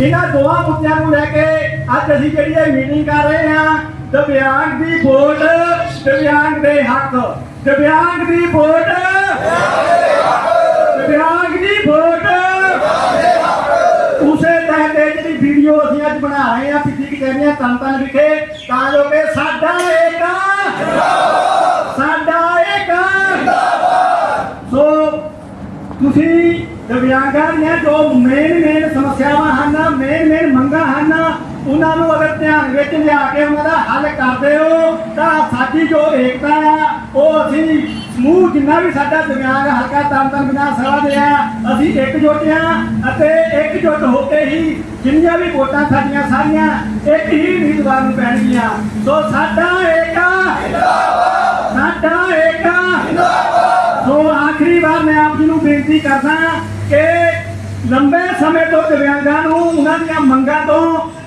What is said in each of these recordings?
ਇਹਨਾਂ ਦੋਹਾਂ ਮੁੱਦਿਆਂ ਨੂੰ ਲੈ ਕੇ ਅੱਜ ਅਸੀਂ ਜਿਹੜੀ ਇਹ ਮੀਟਿੰਗ ਕਰ ਰਹੇ ਹਾਂ, ਦਿਵਿਆਂਗ ਦੀ ਵੋਟ, ਦਿਵਿਆਂਗ ਦੇ ਹੱਕ। ਦਿਵਿਆਂਗ ਦੀ ਵੋਟ, ਦਿਵਿਆਂਗ ਦੀ ਵੋਟ। ਉਸੇ ਤਹਿਤ ਇਹ ਜਿਹੜੀ ਵੀਡੀਓ ਅਸੀਂ ਅੱਜ ਬਣਾ ਰਹੇ ਹਾਂ ਪਿੱਛੇ ਕਹਿੰਦੇ ਤਨ ਤਨ ਵਿਖੇ, ਤਾਂ ਜੋ ਕਿ ਸਾਡਾ ਏਕਾ ਸਾਡਾ ਏਕਾ ਸੋ ਤੁਸੀਂ ਦਿਵਿਆਂਗਾਂ ਦੀਆਂ ਜੋ ਮੇਨ ਮੇਨ ਸਮੱਸਿਆਵਾਂ ਹਨ ਮੇਨ ਮੇਨ ਮੰਗਾਂ ਹਨ, ਉਹਨਾਂ ਨੂੰ ਅਗਰ ਧਿਆਨ ਵਿੱਚ ਲਿਆ ਕੇ ਉਹਨਾਂ ਦਾ ਹੱਲ ਕਰਦੇ ਹੋ, ਤਾਂ ਸਾਡੀ ਜੋ ਏਕਤਾ ਆ, ਉਹ ਅਸੀਂ ਸਮੂਹ ਜਿੰਨਾ ਵੀ ਸਾਡਾ ਦਿਵਿਆਂਗ ਹਲਕਾ ਤਨਤਨ ਵਿਧਾਨ ਸਭਾ ਦੇ ਆ, ਅਸੀਂ ਇੱਕ ਇਕਜੁੱਟ ਆ ਅਤੇ ਇੱਕ ਇਕਜੁੱਟ ਹੋ ਕੇ ਹੀ ਜਿੰਨੀਆਂ ਵੀ ਵੋਟਾਂ ਸਾਡੀਆਂ ਸਾਰੀਆਂ, ਇੱਕ ਹੀ ਉਮੀਦਵਾਰ ਨੂੰ ਪੈਣਗੀਆਂ। ਸੋ ਸਾਡਾ ਏਕਾ ਆਖਰੀ ਵਾਰ ਮੈਂ ਆਪ ਜੀ ਨੂੰ ਬੇਨਤੀ ਕਰਦਾ ਕਿ ਲੰਬੇ ਸਮੇਂ ਤੋਂ ਦਿਵਿਆਂਗਾਂ ਨੂੰ ਉਹਨਾਂ ਦੀਆਂ ਮੰਗਾਂ ਤੋਂ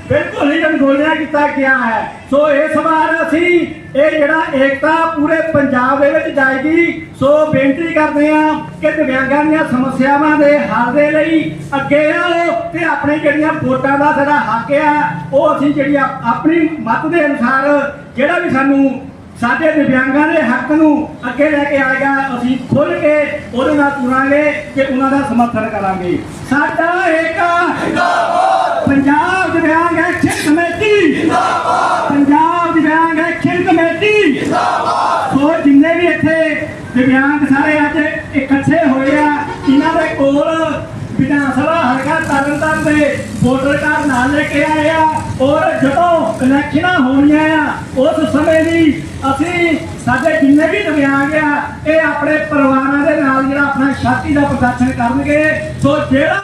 ਬਿਲਕੁਲ ਹੀ ਅਣਗੌਲਿਆ ਕੀਤਾ ਗਿਆ ਹੈ। ਸੋ ਇਸ ਵਾਰ ਅਸੀਂ ਇਹ ਜਿਹੜਾ ਏਕਤਾ ਪੂਰੇ ਪੰਜਾਬ ਦੇ ਵਿੱਚ ਜਾਏਗੀ, ਸੋ ਬੇਨਤੀ ਕਰਦੇ ਹਾਂ ਕਿ ਦਿਵਿਆਂਗਾਂ ਦੀਆਂ ਸਮੱਸਿਆਵਾਂ ਦੇ ਹੱਲ ਦੇ ਲਈ ਅੱਗੇ ਆਓ ਤੇ ਆਪਣੇ ਜਿਹੜੀਆਂ ਵੋਟਾਂ ਦਾ ਸਾਡਾ ਹੱਕ ਆ, ਉਹ ਅਸੀਂ ਜਿਹੜੀ ਆਪਣੀ ਮਤ ਦੇ ਅਨੁਸਾਰ ਜਿਹੜਾ ਵੀ ਸਾਨੂੰ ਸਾਡੇ ਦਿਵਿਆਂਗਾਂ ਦੇ ਹੱਕ ਨੂੰ ਅੱਗੇ ਲੈ ਕੇ ਆਏਗਾ ਅਸੀਂ ਖੁੱਲ ਕੇ ਉਹਦੇ ਨਾਲ ਤੁਰਾਂਗੇ ਤੇ ਉਹਨਾਂ ਦਾ ਸਮਰਥਨ ਕਰਾਂਗੇ। ਸਾਡਾ ਏਕਾ ਪੰਜਾਬ ਦਿਵਿਆਂਗ ਐਕਸ਼ਨ ਕਮੇਟੀ। ਪੰਜਾਬ ਦਿਵਿਆਂਗ ਐਕਸ਼ਨ ਕਮੇਟੀ। ਸੋ ਜਿੰਨੇ ਵੀ ਇੱਥੇ ਦਿਵਿਆਂਗ ਸਾਰੇ ਅੱਜ ਇਕੱਠੇ ਹੋਏ ਆ, ਇਹਨਾਂ ਦੇ ਕੋਲ ਵਿਧਾਨ ਸਭਾ ਤਰਨਤਾਰਨ ਦੇ ਵੋਟਰ ਕਾਰਡ ਨਾਲ ਲੈ ਕੇ ਆਏ ਆ ਔਰ ਜਦੋਂ ਇਲੈਕਸ਼ਨਾਂ ਹੋਣੀਆਂ ਆ, ਉਸ ਸਮੇਂ ਦੀ ਅਸੀਂ ਸਾਡੇ ਜਿੰਨੇ ਵੀ ਦਿਵਿਆਂਗ ਆ, ਇਹ ਆਪਣੇ ਪਰਿਵਾਰਾਂ ਦੇ ਨਾਲ ਜਿਹੜਾ ਆਪਣਾ ਛਾਤੀ ਦਾ ਪ੍ਰਦਰਸ਼ਨ ਕਰਨਗੇ। ਸੋ ਜਿਹੜਾ